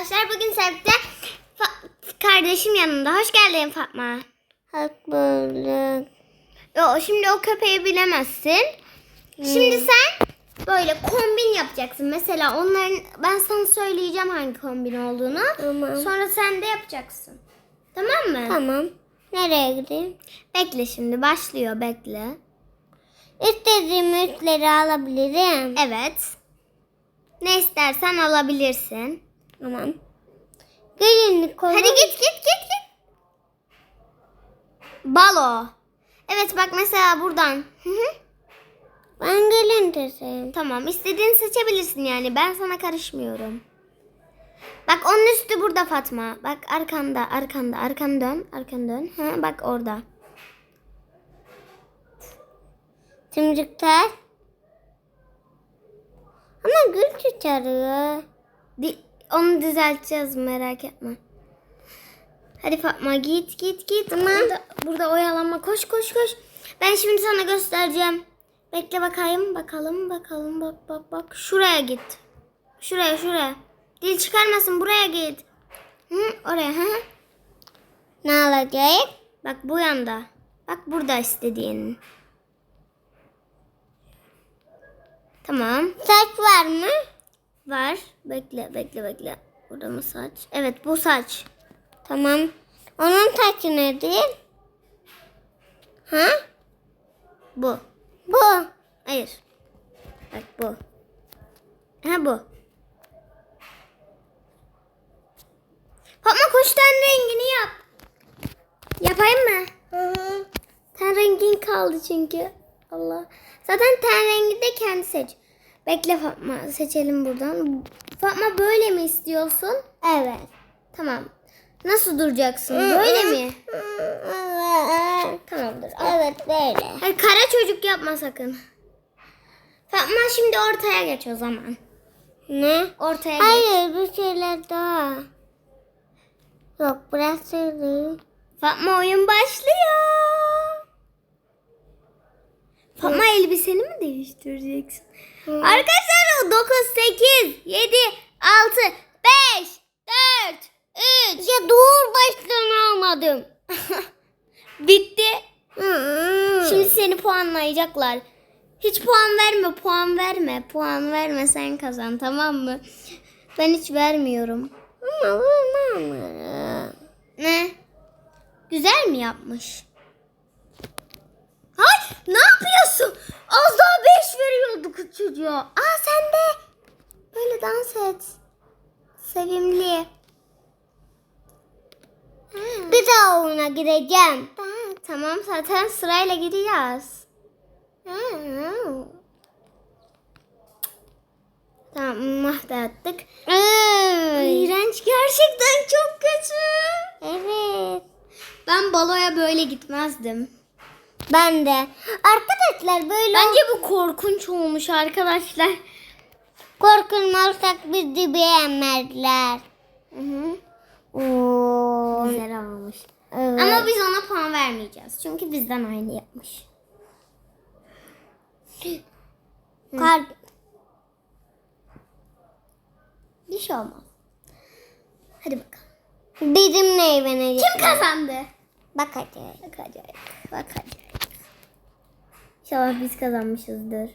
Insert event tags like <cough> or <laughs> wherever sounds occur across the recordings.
arkadaşlar. Bugün Sevde kardeşim yanında. Hoş geldin Fatma. Hoş bulduk. Yo, şimdi o köpeği bilemezsin. Şimdi sen böyle kombin yapacaksın. Mesela onların ben sana söyleyeceğim hangi kombin olduğunu. Tamam. Sonra sen de yapacaksın. Tamam mı? Tamam. Nereye gideyim? Bekle şimdi başlıyor bekle. İstediğim üstleri alabilirim. Evet. Ne istersen alabilirsin. Tamam. Gelinlik olur. Hadi git git git git. Balo. Evet bak mesela buradan. Hı hı. Ben gelin desem. tamam istediğini seçebilirsin yani ben sana karışmıyorum. Bak onun üstü burada Fatma. Bak arkanda arkanda arkanı dön arkanı dön. Ha, bak orada. Tımcıklar. Ama gül çıkarıyor. Di- onu düzelteceğiz merak etme. Hadi Fatma git git git. Burada, burada oyalanma koş koş koş. Ben şimdi sana göstereceğim. Bekle bakayım bakalım bakalım bak bak bak. Şuraya git. Şuraya şuraya. Dil çıkarmasın buraya git. Hı, oraya hı. Ne alacak? Bak bu yanda. Bak burada istediğin. Tamam. Saç var mı? Var. Bekle bekle bekle. Burada mı saç? Evet bu saç. Tamam. Onun saçı nedir? Ha? Bu. Bu. Hayır. Bak bu. Ha bu. Fatma koş rengini yap. Yapayım mı? Ten rengin kaldı çünkü. Allah. Zaten ten rengi de kendi seç. Bekle Fatma seçelim buradan. Fatma böyle mi istiyorsun? Evet. Tamam. Nasıl duracaksın? Böyle mi? Tamamdır. al. Evet böyle. Hayır kara çocuk yapma sakın. Fatma şimdi ortaya geç o zaman. Ne? Ortaya geç. Hayır bir şeyler daha. Yok burası değil. Fatma oyun başlıyor. Fatma elbiseni mi değiştireceksin? Arkadaşlar o 9, 8, 7, 6, 5, 4, 3. Ya dur baştan almadım. <laughs> Bitti. Hı. Şimdi seni puanlayacaklar. Hiç puan verme, puan verme. Puan verme sen kazan tamam mı? Ben hiç vermiyorum. Ama. Ne? Güzel mi yapmış? Ay ne yapıyorsun? Az daha 5 veriyorduk çocuğa. Aa sen de böyle dans et. Sevimli. Ha, Bir daha oyuna gireceğim. ha, tamam zaten sırayla. Ha, ha. Tamam mahvettik. Ay. İğrenç gerçekten çok kötü. Evet. Ben baloya böyle gitmezdim. Ben de. Arkadaşlar böyle Bence bu korkunç olmuş arkadaşlar. korkulmazsak bizi beğenmezler. Hı hı. Oo. Güzel olmuş. Evet. Ama biz ona puan vermeyeceğiz. Çünkü bizden aynı yapmış. Kalp. Bir şey olmaz. Hadi bakalım. Bizim ne evlenecek? Kim kazandı? Bakacağız. Bakacağız. Bakacağız. İnşallah biz kazanmışızdır.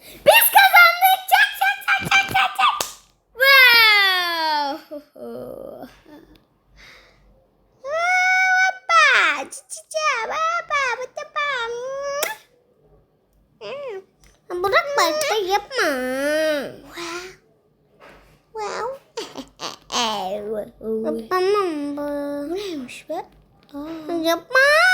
Biz kazandık. Çak çak çak çak çak çak. Wow. Hoppa. Çiçeğe. Hoppa. Hoppa. Bırak başta yapma. Wow. Yapamam bu. Neymiş be? Yapma.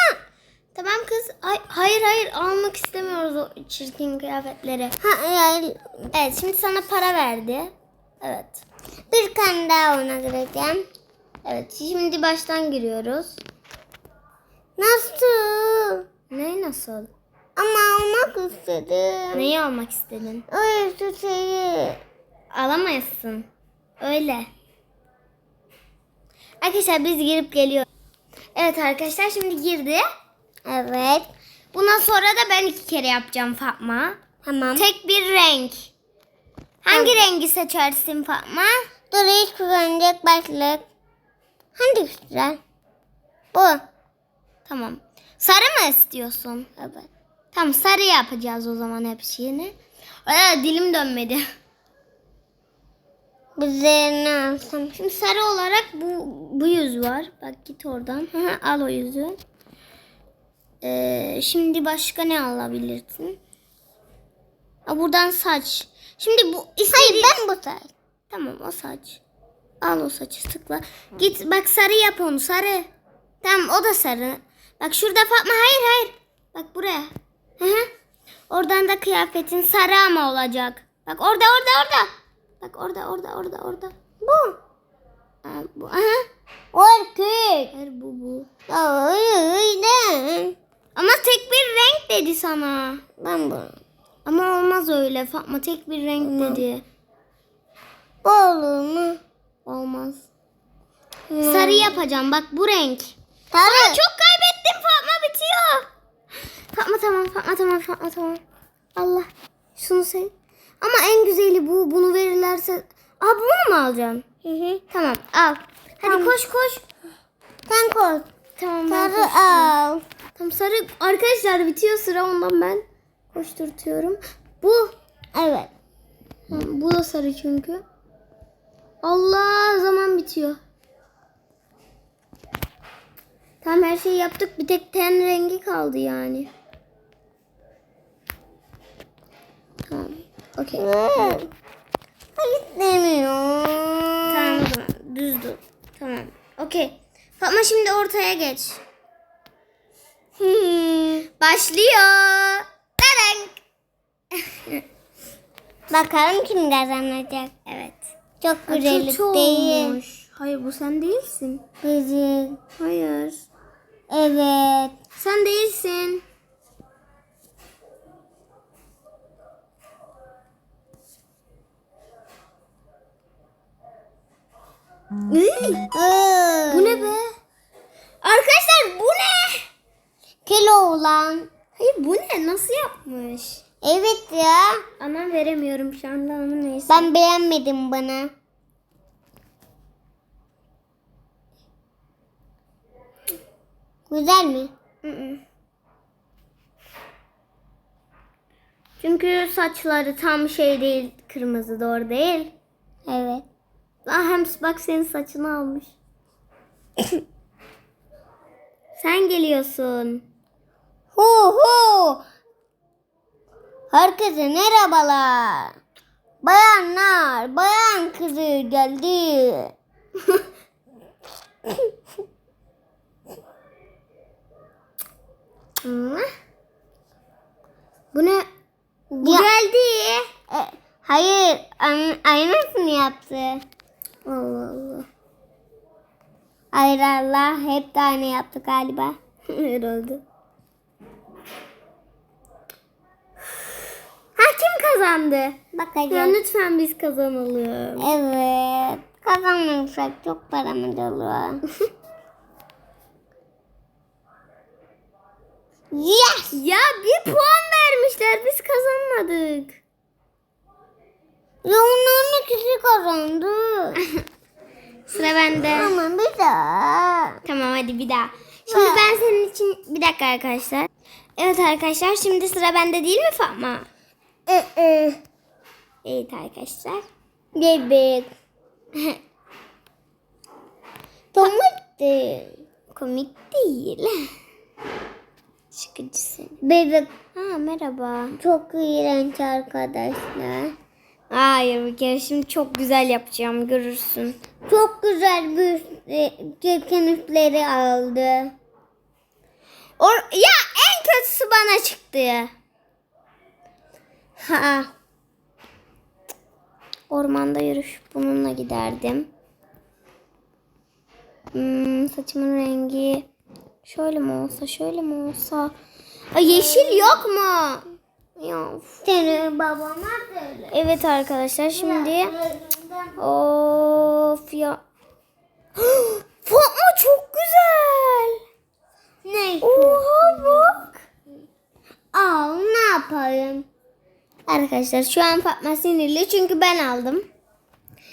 Tamam kız. Ay, hayır hayır almak istemiyoruz o çirkin kıyafetleri. Hayır. Evet şimdi sana para verdi. Evet. Bir tane daha oyuna gireceğim. Evet şimdi baştan giriyoruz. Nasıl? Ne nasıl? Ama almak istedim. Neyi almak istedin? Öyle şu şeyi. Alamazsın. Öyle. Arkadaşlar biz girip geliyoruz. Evet arkadaşlar şimdi girdi. Evet. Bundan sonra da ben iki kere yapacağım Fatma. Tamam. Tek bir renk. Hangi rengi seçersin Fatma? Dur hiç kullanacak başlık. Hangi güzel? Bu. Tamam. Sarı mı istiyorsun? Evet. Tamam sarı yapacağız o zaman hepsini. Aa, dilim dönmedi. Üzerine alsam. Şimdi sarı olarak bu bu yüz var. Bak git oradan. <laughs> Al o yüzü. Ee, şimdi başka ne alabilirsin? Aa, buradan saç. Şimdi bu Hayır istediğin... ben bu saç. Tamam o saç. Al o saçı tıkla. Git bak sarı yap onu sarı. Tamam o da sarı. Bak şurada Fatma hayır hayır. Bak buraya. Hı hı. Oradan da kıyafetin sarı ama olacak. Bak orada orada orada. Bak orada orada orada orada. Bu. Aa, bu. Aha. Orkut. Hayır bu bu. Öyle. Ama tek bir renk dedi sana. Ben bu. Ama olmaz öyle Fatma tek bir renk dedi. Bu olur mu? Olmaz. Sarı yapacağım bak bu renk. Sarı. Çok kaybettim Fatma bitiyor. Fatma tamam Fatma tamam Fatma tamam. Allah şunu sev. Ama en güzeli bu. Bunu verirlerse. Aa bunu mu alacaksın? Hı hı. Tamam al. Hadi koş koş. Sen koy. Tamam ben Sarı koştum. al. Tamam sarı. Arkadaşlar bitiyor sıra ondan ben koşturtuyorum. Bu. Evet. Tamam, bu da sarı çünkü. Allah zaman bitiyor. Tamam her şeyi yaptık. Bir tek ten rengi kaldı yani. Tamam. Okey. Tamam o zaman. Düz dur. Tamam. Okey. Fatma şimdi ortaya geç. Hmm. Başlıyor. Tarank. <laughs> Bakalım kim kazanacak. Evet. Çok güzel kötü değil. olmuş. Hayır bu sen değilsin. Güzel. Hayır. Evet. Sen değilsin. Bu ne be? Arkadaşlar bu ne? Kilo olan. Hayır bu ne? Nasıl yapmış? Evet ya. Ama veremiyorum şu anda ama neyse. Ben beğenmedim bana. Güzel mi? Hı hı. Çünkü saçları tam şey değil, kırmızı doğru değil. Evet. Aa, hem bak senin saçını almış. <coughs> Sen geliyorsun. Hu hu. Herkese merhabalar. Bayanlar, bayan kızı geldi. Bu ne? Bu Ya- geldi. E, hayır, an- aynısını yaptı. Allah Allah. Hayır Allah, hep de aynı yaptı galiba. <laughs> Ha kazandı? Ya Bakacağız. lütfen biz kazanalım. Evet, kazanırsak çok paramız olur. <laughs> yes! Ya bir puan vermişler biz kazanmadık. Ya onların ikisi kazandı. <laughs> Sıra bende. Ama bir daha. Tamam hadi bir daha. Şimdi ben senin için bir dakika arkadaşlar. Evet arkadaşlar şimdi sıra bende değil mi Fatma? Ee, Evet arkadaşlar. Bebek. <laughs> Komik değil. Komik değil. <laughs> Sıkıcısın. Bebek Ha merhaba. çok iğrenç arkadaşlar. Hayır bir kere şimdi çok güzel yapacağım görürsün. Çok güzel bir e, çirkin üstleri aldı. Or ya en kötüsü bana çıktı. Ha. Ormanda yürüyüş bununla giderdim. Hmm, saçımın rengi şöyle mi olsa şöyle mi olsa. Ay, yeşil yok mu? Ya. Senin babama söyle. Evet arkadaşlar şimdi of ya. <gasps> Fatma çok güzel. Ne? Oha bak. Aa, ne yapayım? Arkadaşlar şu an Fatma sinirli çünkü ben aldım.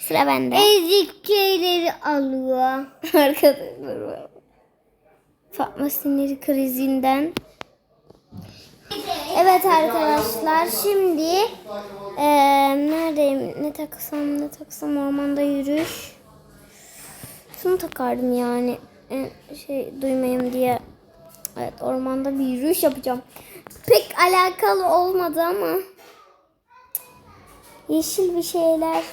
Sıra bende. Ezik şeyleri alıyor. <laughs> Arkadaşlar. Fatma siniri krizinden. Evet arkadaşlar şimdi eee neredeyim ne taksam ne taksam ormanda yürüyüş. Şunu takardım yani e, şey duymayayım diye. Evet ormanda bir yürüyüş yapacağım. Pek alakalı olmadı ama. Yeşil bir şeyler.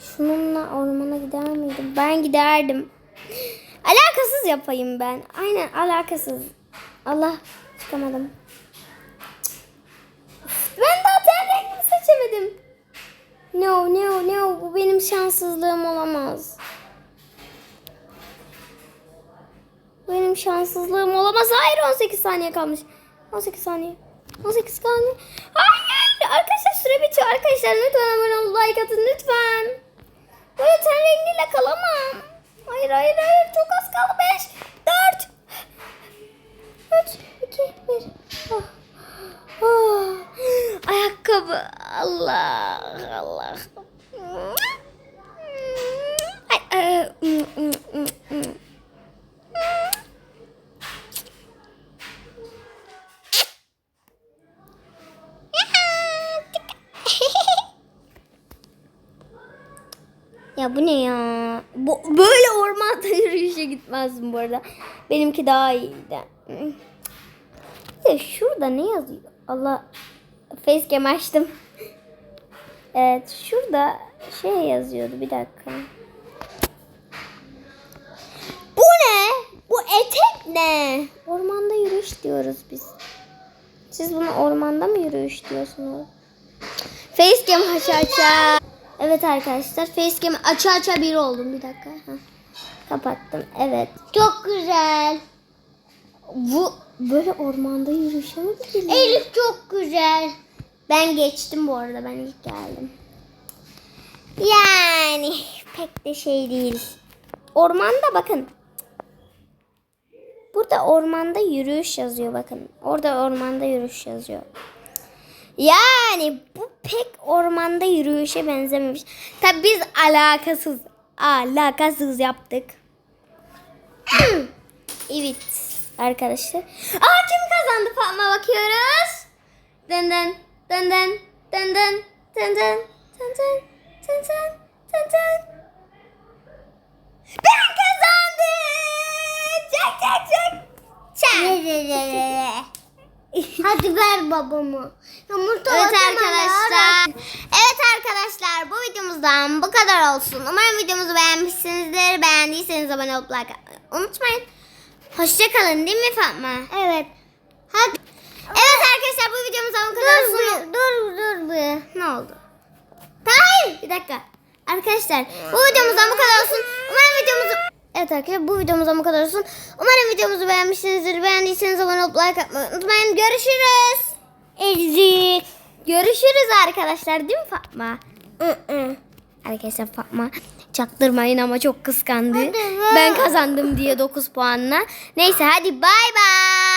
Şununla ormana gider miydim? Ben giderdim. Alakasız yapayım ben. Aynen alakasız. Allah çıkamadım. Ben daha ten rengimi seçemedim. No no no bu benim şanssızlığım olamaz. Benim şanssızlığım olamaz. Hayır 18 saniye kalmış. 18 saniye. 18 saniye. Hayır arkadaşlar süre bitiyor arkadaşlar. Lütfen abone olun like atın lütfen. Böyle ten rengiyle kalamam. Hayır hayır hayır çok az kaldı. 5 4 3 2 1 oh. Oh. Ayakkabı. Allah Allah. Ay, ay, mm, mm, mm, mm. Ya bu ne ya? Bu, böyle ormanda <laughs> yürüyüşe gitmezdim bu arada. Benimki daha iyiydi. De şurada ne yazıyor? Allah facecam açtım. <laughs> Evet şurada şey yazıyordu bir dakika. Bu ne? Bu etek ne? Ormanda yürüyüş diyoruz biz. Siz buna ormanda mı yürüyüş diyorsunuz? Facecam aç aça. Evet arkadaşlar facecam aça aça bir oldum. Bir dakika. Heh. Kapattım. Evet. Çok güzel. Bu böyle ormanda yürüyüşe mi gidilir? Elif çok güzel. Ben geçtim bu arada. Ben ilk geldim. Yani pek de şey değil. Ormanda bakın. Burada ormanda yürüyüş yazıyor bakın. Orada ormanda yürüyüş yazıyor. Yani bu pek ormanda yürüyüşe benzememiş. Tabi biz alakasız alakasız yaptık. <clears throat> evet arkadaşlar. Aa kim kazandı Fatma bakıyoruz. Dın dın dın dın dın dın dın dın dın dın dın dın dın dın. Ben kazandım. Çak çak çak. Çak. Hadi ver babamı. Yumurta Evet arkadaşlar. Evet arkadaşlar bu videomuzdan bu kadar olsun. Umarım videomuzu beğenmişsinizdir. Beğendiyseniz abone olup like atmayı unutmayın. Hoşçakalın değil mi Fatma? Evet. Hadi. Evet arkadaşlar bu videomuzdan bu kadar Dur olsun. bir, dur dur bir. Ne oldu? Hayır bir dakika. Arkadaşlar bu videomuzdan bu kadar olsun. Umarım videomuzu... Evet arkadaşlar bu videomuzdan bu kadar olsun. Umarım videomuzu beğenmişsinizdir. Beğendiyseniz abone olup like atmayı unutmayın. Görüşürüz. Ezik. Görüşürüz arkadaşlar değil mi Fatma? Arkadaşlar Fatma çaktırmayın ama çok kıskandı. Hadi. Ben kazandım diye 9 puanla. Neyse hadi bay bay.